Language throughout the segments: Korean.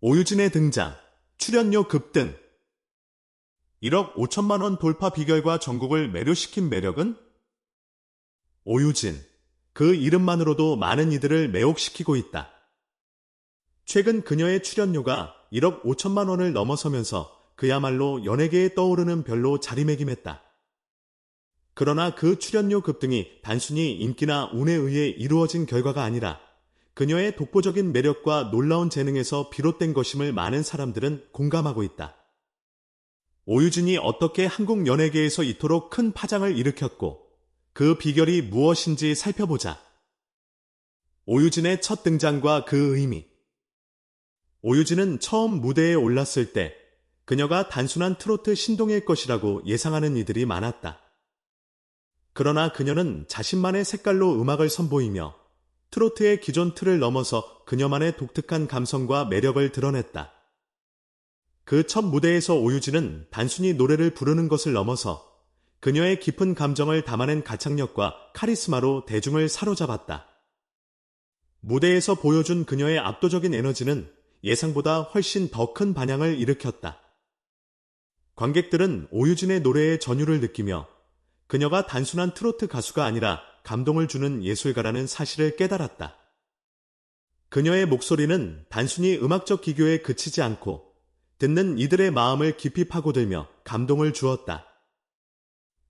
오유진의 등장, 출연료 급등. 1억 5천만 원 돌파 비결과 전국을 매료시킨 매력은? 오유진. 그 이름만으로도 많은 이들을 매혹시키고 있다. 최근 그녀의 출연료가 1억 5천만 원을 넘어서면서 그야말로 연예계에 떠오르는 별로 자리매김했다. 그러나 그 출연료 급등이 단순히 인기나 운에 의해 이루어진 결과가 아니라 그녀의 독보적인 매력과 놀라운 재능에서 비롯된 것임을 많은 사람들은 공감하고 있다. 오유진이 어떻게 한국 연예계에서 이토록 큰 파장을 일으켰고 그 비결이 무엇인지 살펴보자. 오유진의 첫 등장과 그 의미. 오유진은 처음 무대에 올랐을 때 그녀가 단순한 트로트 신동일 것이라고 예상하는 이들이 많았다. 그러나 그녀는 자신만의 색깔로 음악을 선보이며 트로트의 기존 틀을 넘어서 그녀만의 독특한 감성과 매력을 드러냈다. 그 첫 무대에서 오유진은 단순히 노래를 부르는 것을 넘어서 그녀의 깊은 감정을 담아낸 가창력과 카리스마로 대중을 사로잡았다. 무대에서 보여준 그녀의 압도적인 에너지는 예상보다 훨씬 더 큰 반향을 일으켰다. 관객들은 오유진의 노래의 전율을 느끼며 그녀가 단순한 트로트 가수가 아니라 감동을 주는 예술가라는 사실을 깨달았다. 그녀의 목소리는 단순히 음악적 기교에 그치지 않고 듣는 이들의 마음을 깊이 파고들며 감동을 주었다.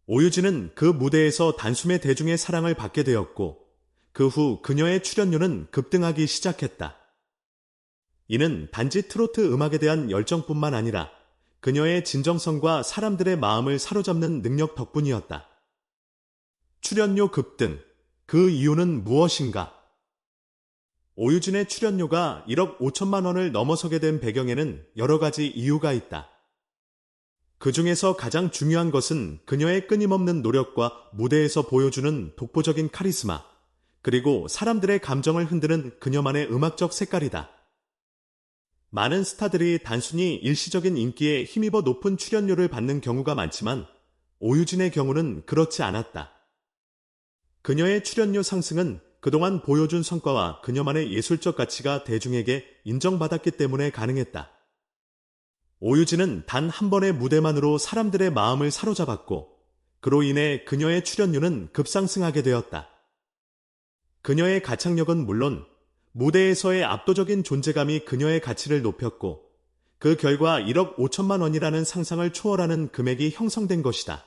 오유진은 그 무대에서 단숨에 대중의 사랑을 받게 되었고 그 후 그녀의 출연료는 급등하기 시작했다. 이는 단지 트로트 음악에 대한 열정뿐만 아니라 그녀의 진정성과 사람들의 마음을 사로잡는 능력 덕분이었다. 출연료 급등. 그 이유는 무엇인가? 오유진의 출연료가 1억 5천만 원을 넘어서게 된 배경에는 여러 가지 이유가 있다. 그 중에서 가장 중요한 것은 그녀의 끊임없는 노력과 무대에서 보여주는 독보적인 카리스마, 그리고 사람들의 감정을 흔드는 그녀만의 음악적 색깔이다. 많은 스타들이 단순히 일시적인 인기에 힘입어 높은 출연료를 받는 경우가 많지만 오유진의 경우는 그렇지 않았다. 그녀의 출연료 상승은 그동안 보여준 성과와 그녀만의 예술적 가치가 대중에게 인정받았기 때문에 가능했다. 오유진은 단 한 번의 무대만으로 사람들의 마음을 사로잡았고 그로 인해 그녀의 출연료는 급상승하게 되었다. 그녀의 가창력은 물론 무대에서의 압도적인 존재감이 그녀의 가치를 높였고 그 결과 1억 5천만 원이라는 상상을 초월하는 금액이 형성된 것이다.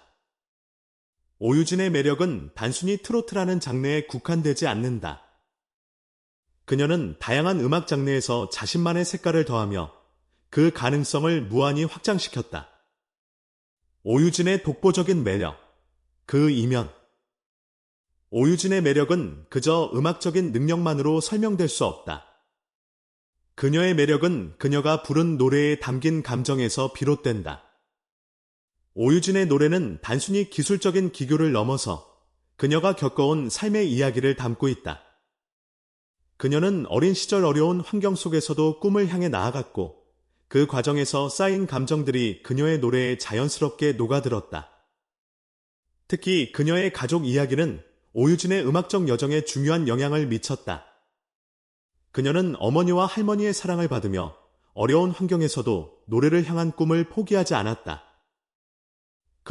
오유진의 매력은 단순히 트로트라는 장르에 국한되지 않는다. 그녀는 다양한 음악 장르에서 자신만의 색깔을 더하며 그 가능성을 무한히 확장시켰다. 오유진의 독보적인 매력, 그 이면, 오유진의 매력은 그저 음악적인 능력만으로 설명될 수 없다. 그녀의 매력은 그녀가 부른 노래에 담긴 감정에서 비롯된다. 오유진의 노래는 단순히 기술적인 기교를 넘어서 그녀가 겪어온 삶의 이야기를 담고 있다. 그녀는 어린 시절 어려운 환경 속에서도 꿈을 향해 나아갔고 그 과정에서 쌓인 감정들이 그녀의 노래에 자연스럽게 녹아들었다. 특히 그녀의 가족 이야기는 오유진의 음악적 여정에 중요한 영향을 미쳤다. 그녀는 어머니와 할머니의 사랑을 받으며 어려운 환경에서도 노래를 향한 꿈을 포기하지 않았다.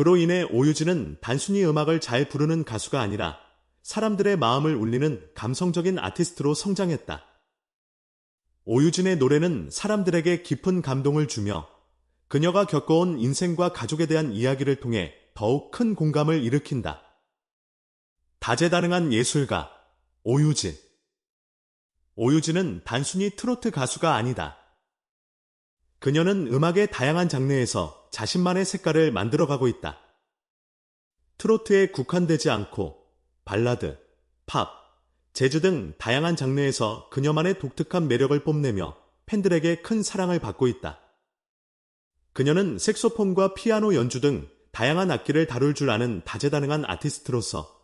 그로 인해 오유진은 단순히 음악을 잘 부르는 가수가 아니라 사람들의 마음을 울리는 감성적인 아티스트로 성장했다. 오유진의 노래는 사람들에게 깊은 감동을 주며 그녀가 겪어온 인생과 가족에 대한 이야기를 통해 더욱 큰 공감을 일으킨다. 다재다능한 예술가 오유진 오유진은 단순히 트로트 가수가 아니다. 그녀는 음악의 다양한 장르에서 자신만의 색깔을 만들어가고 있다. 트로트에 국한되지 않고 발라드, 팝, 재즈 등 다양한 장르에서 그녀만의 독특한 매력을 뽐내며 팬들에게 큰 사랑을 받고 있다. 그녀는 색소폰과 피아노 연주 등 다양한 악기를 다룰 줄 아는 다재다능한 아티스트로서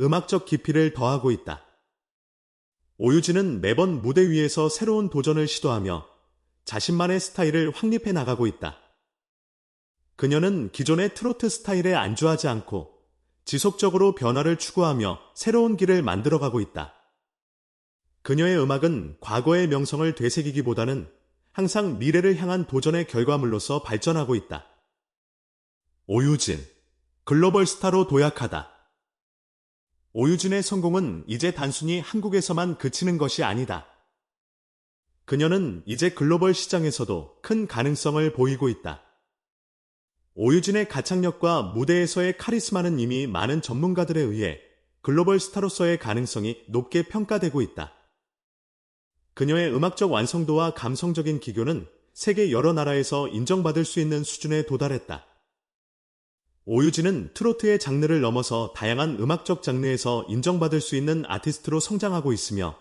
음악적 깊이를 더하고 있다. 오유진은 매번 무대 위에서 새로운 도전을 시도하며 자신만의 스타일을 확립해 나가고 있다. 그녀는 기존의 트로트 스타일에 안주하지 않고 지속적으로 변화를 추구하며 새로운 길을 만들어가고 있다. 그녀의 음악은 과거의 명성을 되새기기보다는 항상 미래를 향한 도전의 결과물로서 발전하고 있다. 오유진, 글로벌 스타로 도약하다. 오유진의 성공은 이제 단순히 한국에서만 그치는 것이 아니다. 그녀는 이제 글로벌 시장에서도 큰 가능성을 보이고 있다. 오유진의 가창력과 무대에서의 카리스마는 이미 많은 전문가들에 의해 글로벌 스타로서의 가능성이 높게 평가되고 있다. 그녀의 음악적 완성도와 감성적인 기교는 세계 여러 나라에서 인정받을 수 있는 수준에 도달했다. 오유진은 트로트의 장르를 넘어서 다양한 음악적 장르에서 인정받을 수 있는 아티스트로 성장하고 있으며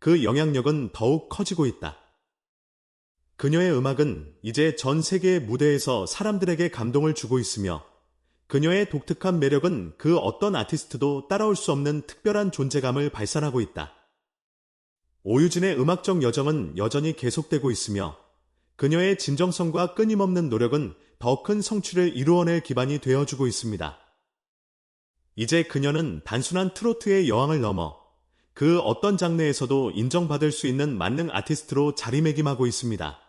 그 영향력은 더욱 커지고 있다. 그녀의 음악은 이제 전 세계의 무대에서 사람들에게 감동을 주고 있으며 그녀의 독특한 매력은 그 어떤 아티스트도 따라올 수 없는 특별한 존재감을 발산하고 있다. 오유진의 음악적 여정은 여전히 계속되고 있으며 그녀의 진정성과 끊임없는 노력은 더 큰 성취를 이루어낼 기반이 되어주고 있습니다. 이제 그녀는 단순한 트로트의 여왕을 넘어 그 어떤 장르에서도 인정받을 수 있는 만능 아티스트로 자리매김하고 있습니다.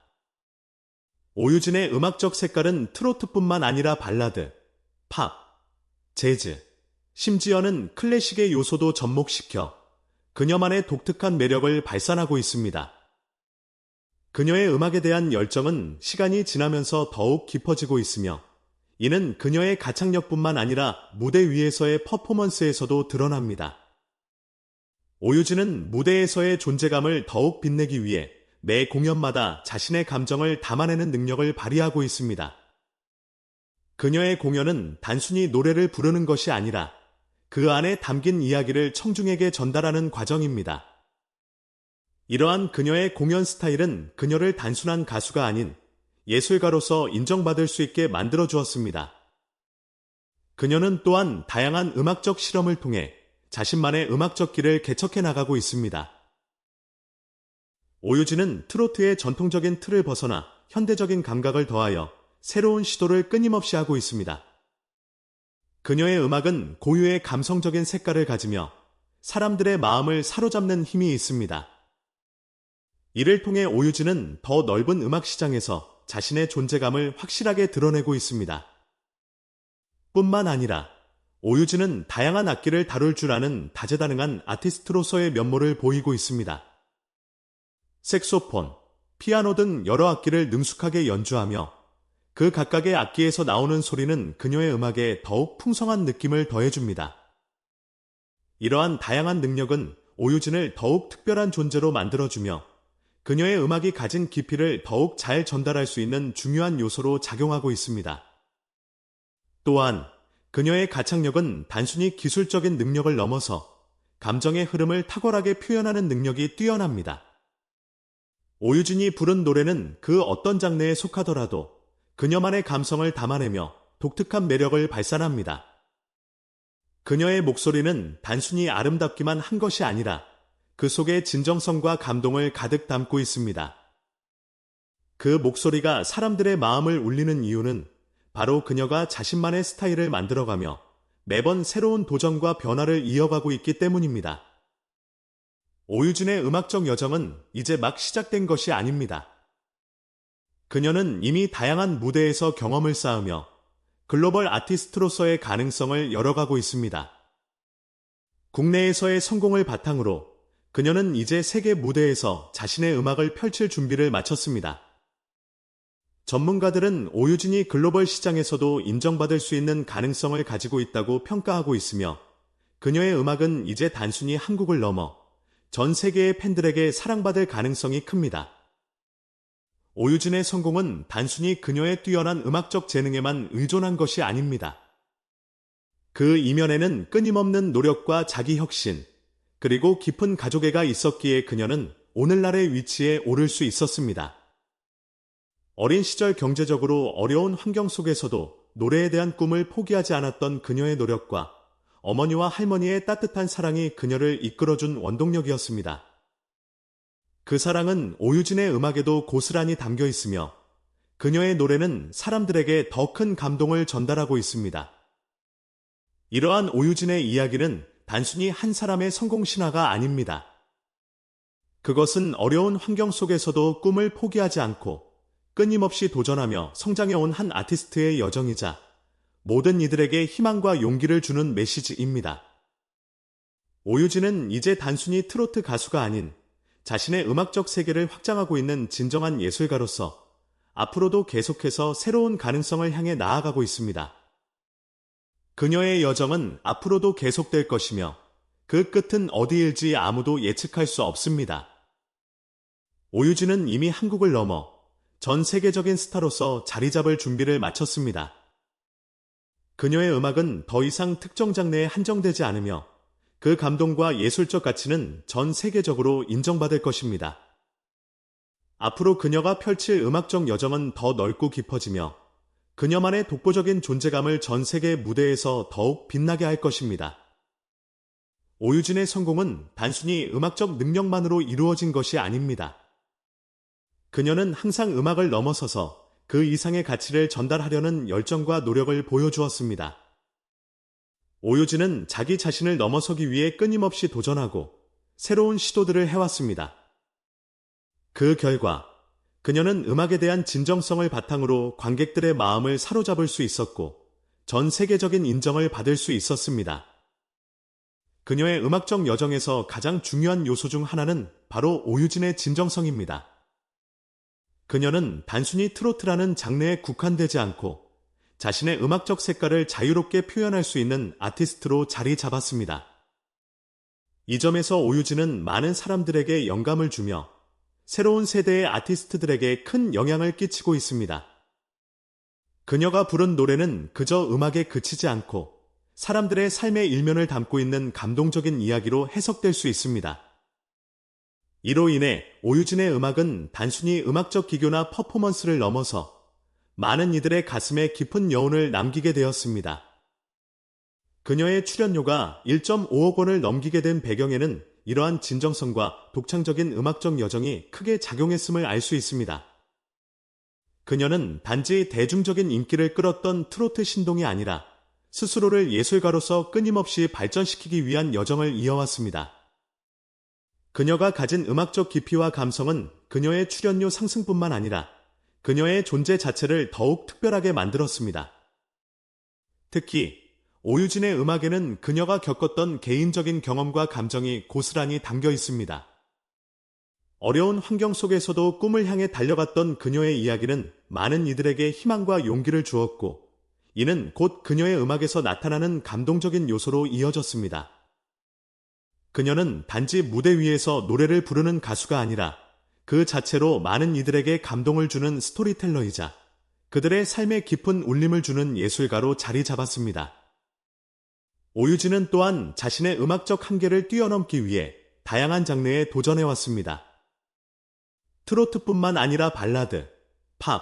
오유진의 음악적 색깔은 트로트뿐만 아니라 발라드, 팝, 재즈, 심지어는 클래식의 요소도 접목시켜 그녀만의 독특한 매력을 발산하고 있습니다. 그녀의 음악에 대한 열정은 시간이 지나면서 더욱 깊어지고 있으며 이는 그녀의 가창력뿐만 아니라 무대 위에서의 퍼포먼스에서도 드러납니다. 오유진은 무대에서의 존재감을 더욱 빛내기 위해 매 공연마다 자신의 감정을 담아내는 능력을 발휘하고 있습니다. 그녀의 공연은 단순히 노래를 부르는 것이 아니라 그 안에 담긴 이야기를 청중에게 전달하는 과정입니다. 이러한 그녀의 공연 스타일은 그녀를 단순한 가수가 아닌 예술가로서 인정받을 수 있게 만들어 주었습니다. 그녀는 또한 다양한 음악적 실험을 통해 자신만의 음악적 길을 개척해 나가고 있습니다. 오유진은 트로트의 전통적인 틀을 벗어나 현대적인 감각을 더하여 새로운 시도를 끊임없이 하고 있습니다. 그녀의 음악은 고유의 감성적인 색깔을 가지며 사람들의 마음을 사로잡는 힘이 있습니다. 이를 통해 오유진은 더 넓은 음악 시장에서 자신의 존재감을 확실하게 드러내고 있습니다. 뿐만 아니라 오유진은 다양한 악기를 다룰 줄 아는 다재다능한 아티스트로서의 면모를 보이고 있습니다. 색소폰, 피아노 등 여러 악기를 능숙하게 연주하며 그 각각의 악기에서 나오는 소리는 그녀의 음악에 더욱 풍성한 느낌을 더해줍니다. 이러한 다양한 능력은 오유진을 더욱 특별한 존재로 만들어주며 그녀의 음악이 가진 깊이를 더욱 잘 전달할 수 있는 중요한 요소로 작용하고 있습니다. 또한 그녀의 가창력은 단순히 기술적인 능력을 넘어서 감정의 흐름을 탁월하게 표현하는 능력이 뛰어납니다. 오유진이 부른 노래는 그 어떤 장르에 속하더라도 그녀만의 감성을 담아내며 독특한 매력을 발산합니다. 그녀의 목소리는 단순히 아름답기만 한 것이 아니라 그 속에 진정성과 감동을 가득 담고 있습니다. 그 목소리가 사람들의 마음을 울리는 이유는 바로 그녀가 자신만의 스타일을 만들어가며 매번 새로운 도전과 변화를 이어가고 있기 때문입니다. 오유진의 음악적 여정은 이제 막 시작된 것이 아닙니다. 그녀는 이미 다양한 무대에서 경험을 쌓으며 글로벌 아티스트로서의 가능성을 열어가고 있습니다. 국내에서의 성공을 바탕으로 그녀는 이제 세계 무대에서 자신의 음악을 펼칠 준비를 마쳤습니다. 전문가들은 오유진이 글로벌 시장에서도 인정받을 수 있는 가능성을 가지고 있다고 평가하고 있으며 그녀의 음악은 이제 단순히 한국을 넘어 전 세계의 팬들에게 사랑받을 가능성이 큽니다. 오유진의 성공은 단순히 그녀의 뛰어난 음악적 재능에만 의존한 것이 아닙니다. 그 이면에는 끊임없는 노력과 자기 혁신, 그리고 깊은 가족애가 있었기에 그녀는 오늘날의 위치에 오를 수 있었습니다. 어린 시절 경제적으로 어려운 환경 속에서도 노래에 대한 꿈을 포기하지 않았던 그녀의 노력과 어머니와 할머니의 따뜻한 사랑이 그녀를 이끌어준 원동력이었습니다. 그 사랑은 오유진의 음악에도 고스란히 담겨 있으며 그녀의 노래는 사람들에게 더 큰 감동을 전달하고 있습니다. 이러한 오유진의 이야기는 단순히 한 사람의 성공 신화가 아닙니다. 그것은 어려운 환경 속에서도 꿈을 포기하지 않고 끊임없이 도전하며 성장해온 한 아티스트의 여정이자 모든 이들에게 희망과 용기를 주는 메시지입니다. 오유진은 이제 단순히 트로트 가수가 아닌 자신의 음악적 세계를 확장하고 있는 진정한 예술가로서 앞으로도 계속해서 새로운 가능성을 향해 나아가고 있습니다. 그녀의 여정은 앞으로도 계속될 것이며 그 끝은 어디일지 아무도 예측할 수 없습니다. 오유진은 이미 한국을 넘어 전 세계적인 스타로서 자리 잡을 준비를 마쳤습니다. 그녀의 음악은 더 이상 특정 장르에 한정되지 않으며 그 감동과 예술적 가치는 전 세계적으로 인정받을 것입니다. 앞으로 그녀가 펼칠 음악적 여정은 더 넓고 깊어지며 그녀만의 독보적인 존재감을 전 세계 무대에서 더욱 빛나게 할 것입니다. 오유진의 성공은 단순히 음악적 능력만으로 이루어진 것이 아닙니다. 그녀는 항상 음악을 넘어서서 그 이상의 가치를 전달하려는 열정과 노력을 보여주었습니다. 오유진은 자기 자신을 넘어서기 위해 끊임없이 도전하고 새로운 시도들을 해왔습니다. 그 결과 그녀는 음악에 대한 진정성을 바탕으로 관객들의 마음을 사로잡을 수 있었고 전 세계적인 인정을 받을 수 있었습니다. 그녀의 음악적 여정에서 가장 중요한 요소 중 하나는 바로 오유진의 진정성입니다. 그녀는 단순히 트로트라는 장르에 국한되지 않고 자신의 음악적 색깔을 자유롭게 표현할 수 있는 아티스트로 자리 잡았습니다. 이 점에서 오유진은 많은 사람들에게 영감을 주며 새로운 세대의 아티스트들에게 큰 영향을 끼치고 있습니다. 그녀가 부른 노래는 그저 음악에 그치지 않고 사람들의 삶의 일면을 담고 있는 감동적인 이야기로 해석될 수 있습니다. 이로 인해 오유진의 음악은 단순히 음악적 기교나 퍼포먼스를 넘어서 많은 이들의 가슴에 깊은 여운을 남기게 되었습니다. 그녀의 출연료가 1.5억 원을 넘기게 된 배경에는 이러한 진정성과 독창적인 음악적 여정이 크게 작용했음을 알 수 있습니다. 그녀는 단지 대중적인 인기를 끌었던 트로트 신동이 아니라 스스로를 예술가로서 끊임없이 발전시키기 위한 여정을 이어왔습니다. 그녀가 가진 음악적 깊이와 감성은 그녀의 출연료 상승뿐만 아니라 그녀의 존재 자체를 더욱 특별하게 만들었습니다. 특히 오유진의 음악에는 그녀가 겪었던 개인적인 경험과 감정이 고스란히 담겨 있습니다. 어려운 환경 속에서도 꿈을 향해 달려갔던 그녀의 이야기는 많은 이들에게 희망과 용기를 주었고, 이는 곧 그녀의 음악에서 나타나는 감동적인 요소로 이어졌습니다. 그녀는 단지 무대 위에서 노래를 부르는 가수가 아니라 그 자체로 많은 이들에게 감동을 주는 스토리텔러이자 그들의 삶에 깊은 울림을 주는 예술가로 자리 잡았습니다. 오유진은 또한 자신의 음악적 한계를 뛰어넘기 위해 다양한 장르에 도전해왔습니다. 트로트뿐만 아니라 발라드, 팝,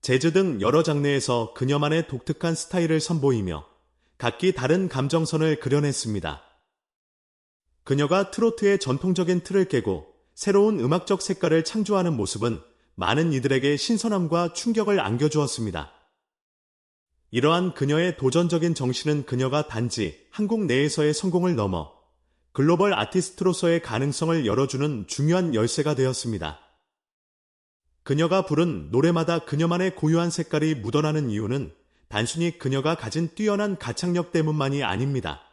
재즈 등 여러 장르에서 그녀만의 독특한 스타일을 선보이며 각기 다른 감정선을 그려냈습니다. 그녀가 트로트의 전통적인 틀을 깨고 새로운 음악적 색깔을 창조하는 모습은 많은 이들에게 신선함과 충격을 안겨주었습니다. 이러한 그녀의 도전적인 정신은 그녀가 단지 한국 내에서의 성공을 넘어 글로벌 아티스트로서의 가능성을 열어주는 중요한 열쇠가 되었습니다. 그녀가 부른 노래마다 그녀만의 고유한 색깔이 묻어나는 이유는 단순히 그녀가 가진 뛰어난 가창력 때문만이 아닙니다.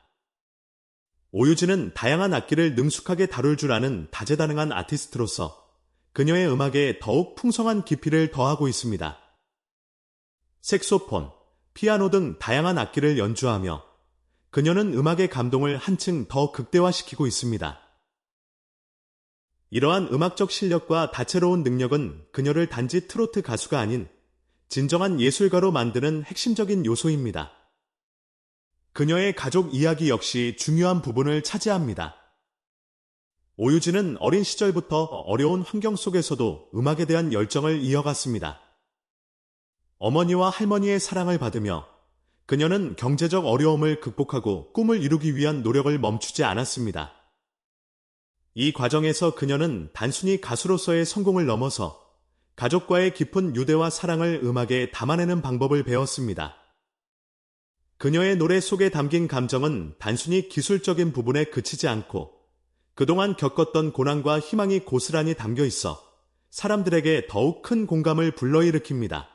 오유진은 다양한 악기를 능숙하게 다룰 줄 아는 다재다능한 아티스트로서 그녀의 음악에 더욱 풍성한 깊이를 더하고 있습니다. 색소폰, 피아노 등 다양한 악기를 연주하며 그녀는 음악의 감동을 한층 더 극대화시키고 있습니다. 이러한 음악적 실력과 다채로운 능력은 그녀를 단지 트로트 가수가 아닌 진정한 예술가로 만드는 핵심적인 요소입니다. 그녀의 가족 이야기 역시 중요한 부분을 차지합니다. 오유진은 어린 시절부터 어려운 환경 속에서도 음악에 대한 열정을 이어갔습니다. 어머니와 할머니의 사랑을 받으며 그녀는 경제적 어려움을 극복하고 꿈을 이루기 위한 노력을 멈추지 않았습니다. 이 과정에서 그녀는 단순히 가수로서의 성공을 넘어서 가족과의 깊은 유대와 사랑을 음악에 담아내는 방법을 배웠습니다. 그녀의 노래 속에 담긴 감정은 단순히 기술적인 부분에 그치지 않고 그동안 겪었던 고난과 희망이 고스란히 담겨 있어 사람들에게 더욱 큰 공감을 불러일으킵니다.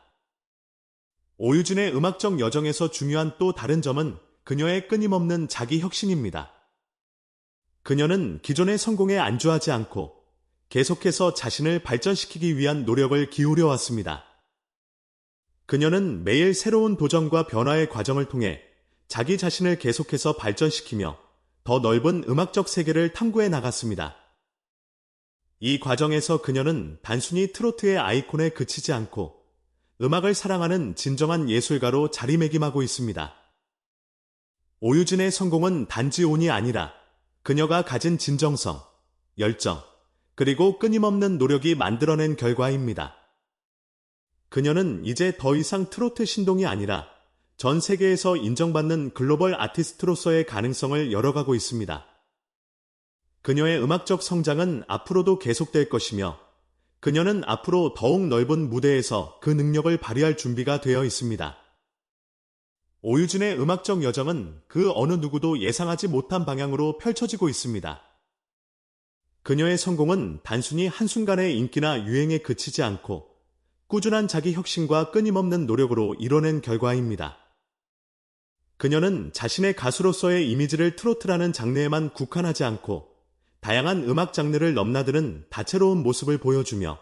오유진의 음악적 여정에서 중요한 또 다른 점은 그녀의 끊임없는 자기 혁신입니다. 그녀는 기존의 성공에 안주하지 않고 계속해서 자신을 발전시키기 위한 노력을 기울여 왔습니다. 그녀는 매일 새로운 도전과 변화의 과정을 통해 자기 자신을 계속해서 발전시키며 더 넓은 음악적 세계를 탐구해 나갔습니다. 이 과정에서 그녀는 단순히 트로트의 아이콘에 그치지 않고 음악을 사랑하는 진정한 예술가로 자리매김하고 있습니다. 오유진의 성공은 단지 운이 아니라 그녀가 가진 진정성, 열정, 그리고 끊임없는 노력이 만들어낸 결과입니다. 그녀는 이제 더 이상 트로트 신동이 아니라 전 세계에서 인정받는 글로벌 아티스트로서의 가능성을 열어가고 있습니다. 그녀의 음악적 성장은 앞으로도 계속될 것이며 그녀는 앞으로 더욱 넓은 무대에서 그 능력을 발휘할 준비가 되어 있습니다. 오유진의 음악적 여정은 그 어느 누구도 예상하지 못한 방향으로 펼쳐지고 있습니다. 그녀의 성공은 단순히 한순간의 인기나 유행에 그치지 않고 꾸준한 자기 혁신과 끊임없는 노력으로 이뤄낸 결과입니다. 그녀는 자신의 가수로서의 이미지를 트로트라는 장르에만 국한하지 않고 다양한 음악 장르를 넘나드는 다채로운 모습을 보여주며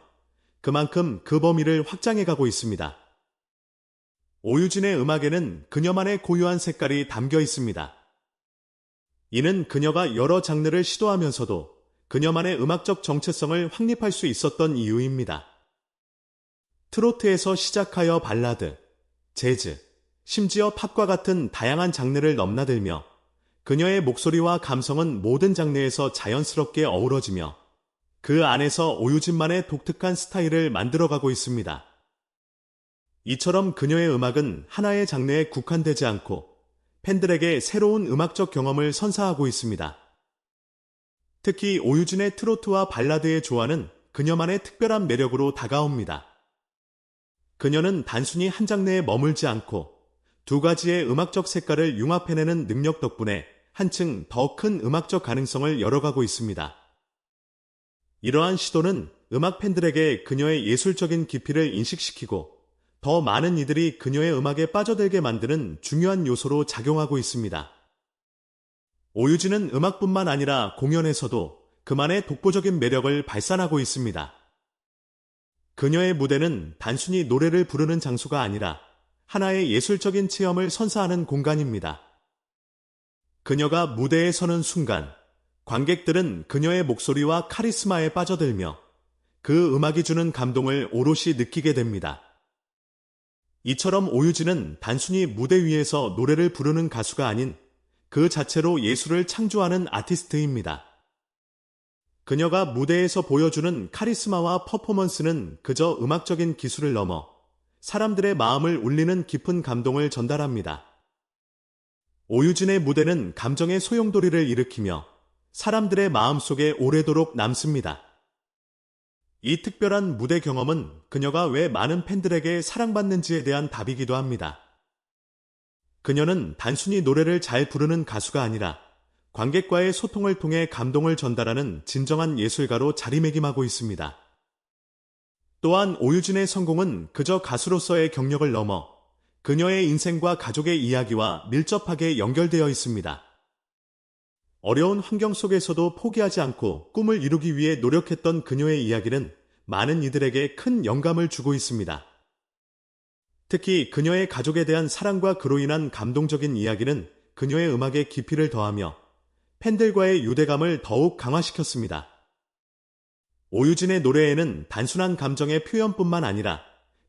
그만큼 그 범위를 확장해 가고 있습니다. 오유진의 음악에는 그녀만의 고유한 색깔이 담겨 있습니다. 이는 그녀가 여러 장르를 시도하면서도 그녀만의 음악적 정체성을 확립할 수 있었던 이유입니다. 트로트에서 시작하여 발라드, 재즈, 심지어 팝과 같은 다양한 장르를 넘나들며 그녀의 목소리와 감성은 모든 장르에서 자연스럽게 어우러지며 그 안에서 오유진만의 독특한 스타일을 만들어가고 있습니다. 이처럼 그녀의 음악은 하나의 장르에 국한되지 않고 팬들에게 새로운 음악적 경험을 선사하고 있습니다. 특히 오유진의 트로트와 발라드의 조화는 그녀만의 특별한 매력으로 다가옵니다. 그녀는 단순히 한 장르에 머물지 않고 두 가지의 음악적 색깔을 융합해내는 능력 덕분에 한층 더 큰 음악적 가능성을 열어가고 있습니다. 이러한 시도는 음악 팬들에게 그녀의 예술적인 깊이를 인식시키고 더 많은 이들이 그녀의 음악에 빠져들게 만드는 중요한 요소로 작용하고 있습니다. 오유진은 음악뿐만 아니라 공연에서도 그만의 독보적인 매력을 발산하고 있습니다. 그녀의 무대는 단순히 노래를 부르는 장소가 아니라 하나의 예술적인 체험을 선사하는 공간입니다. 그녀가 무대에 서는 순간 관객들은 그녀의 목소리와 카리스마에 빠져들며 그 음악이 주는 감동을 오롯이 느끼게 됩니다. 이처럼 오유진은 단순히 무대 위에서 노래를 부르는 가수가 아닌 그 자체로 예술을 창조하는 아티스트입니다. 그녀가 무대에서 보여주는 카리스마와 퍼포먼스는 그저 음악적인 기술을 넘어 사람들의 마음을 울리는 깊은 감동을 전달합니다. 오유진의 무대는 감정의 소용돌이를 일으키며 사람들의 마음속에 오래도록 남습니다. 이 특별한 무대 경험은 그녀가 왜 많은 팬들에게 사랑받는지에 대한 답이기도 합니다. 그녀는 단순히 노래를 잘 부르는 가수가 아니라 관객과의 소통을 통해 감동을 전달하는 진정한 예술가로 자리매김하고 있습니다. 또한 오유진의 성공은 그저 가수로서의 경력을 넘어 그녀의 인생과 가족의 이야기와 밀접하게 연결되어 있습니다. 어려운 환경 속에서도 포기하지 않고 꿈을 이루기 위해 노력했던 그녀의 이야기는 많은 이들에게 큰 영감을 주고 있습니다. 특히 그녀의 가족에 대한 사랑과 그로 인한 감동적인 이야기는 그녀의 음악에 깊이를 더하며 팬들과의 유대감을 더욱 강화시켰습니다. 오유진의 노래에는 단순한 감정의 표현뿐만 아니라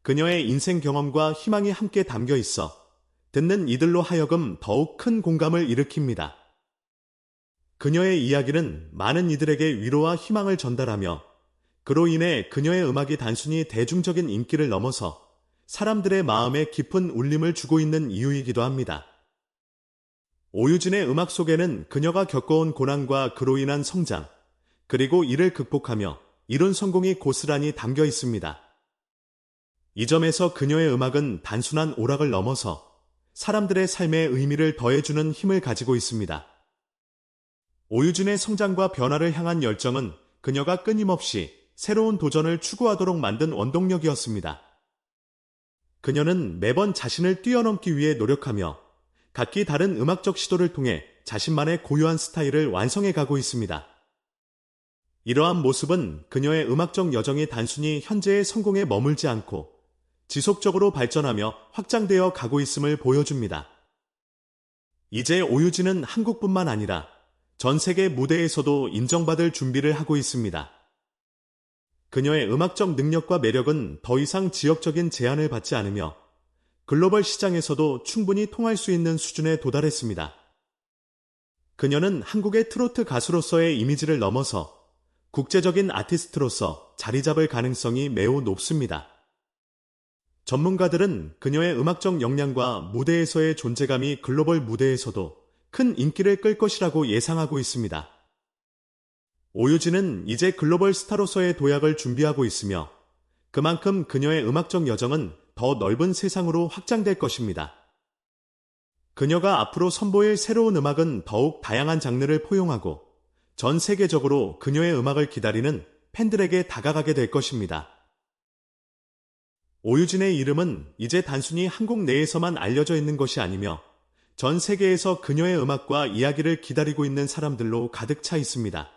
그녀의 인생 경험과 희망이 함께 담겨 있어 듣는 이들로 하여금 더욱 큰 공감을 일으킵니다. 그녀의 이야기는 많은 이들에게 위로와 희망을 전달하며 그로 인해 그녀의 음악이 단순히 대중적인 인기를 넘어서 사람들의 마음에 깊은 울림을 주고 있는 이유이기도 합니다. 오유진의 음악 속에는 그녀가 겪어온 고난과 그로 인한 성장, 그리고 이를 극복하며 이룬 성공이 고스란히 담겨 있습니다. 이 점에서 그녀의 음악은 단순한 오락을 넘어서 사람들의 삶에 의미를 더해주는 힘을 가지고 있습니다. 오유진의 성장과 변화를 향한 열정은 그녀가 끊임없이 새로운 도전을 추구하도록 만든 원동력이었습니다. 그녀는 매번 자신을 뛰어넘기 위해 노력하며 각기 다른 음악적 시도를 통해 자신만의 고유한 스타일을 완성해 가고 있습니다. 이러한 모습은 그녀의 음악적 여정이 단순히 현재의 성공에 머물지 않고 지속적으로 발전하며 확장되어 가고 있음을 보여줍니다. 이제 오유진은 한국뿐만 아니라 전 세계 무대에서도 인정받을 준비를 하고 있습니다. 그녀의 음악적 능력과 매력은 더 이상 지역적인 제한을 받지 않으며 글로벌 시장에서도 충분히 통할 수 있는 수준에 도달했습니다. 그녀는 한국의 트로트 가수로서의 이미지를 넘어서 국제적인 아티스트로서 자리 잡을 가능성이 매우 높습니다. 전문가들은 그녀의 음악적 역량과 무대에서의 존재감이 글로벌 무대에서도 큰 인기를 끌 것이라고 예상하고 있습니다. 오유진은 이제 글로벌 스타로서의 도약을 준비하고 있으며 그만큼 그녀의 음악적 여정은 더 넓은 세상으로 확장될 것입니다. 그녀가 앞으로 선보일 새로운 음악은 더욱 다양한 장르를 포용하고 전 세계적으로 그녀의 음악을 기다리는 팬들에게 다가가게 될 것입니다. 오유진의 이름은 이제 단순히 한국 내에서만 알려져 있는 것이 아니며 전 세계에서 그녀의 음악과 이야기를 기다리고 있는 사람들로 가득 차 있습니다.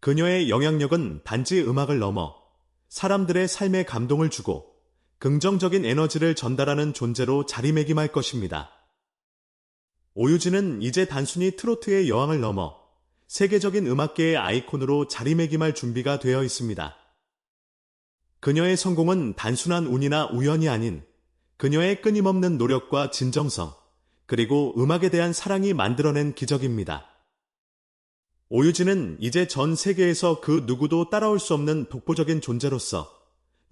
그녀의 영향력은 단지 음악을 넘어 사람들의 삶에 감동을 주고 긍정적인 에너지를 전달하는 존재로 자리매김할 것입니다. 오유진은 이제 단순히 트로트의 여왕을 넘어 세계적인 음악계의 아이콘으로 자리매김할 준비가 되어 있습니다. 그녀의 성공은 단순한 운이나 우연이 아닌 그녀의 끊임없는 노력과 진정성, 그리고 음악에 대한 사랑이 만들어낸 기적입니다. 오유진은 이제 전 세계에서 그 누구도 따라올 수 없는 독보적인 존재로서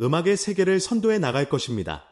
음악의 세계를 선도해 나갈 것입니다.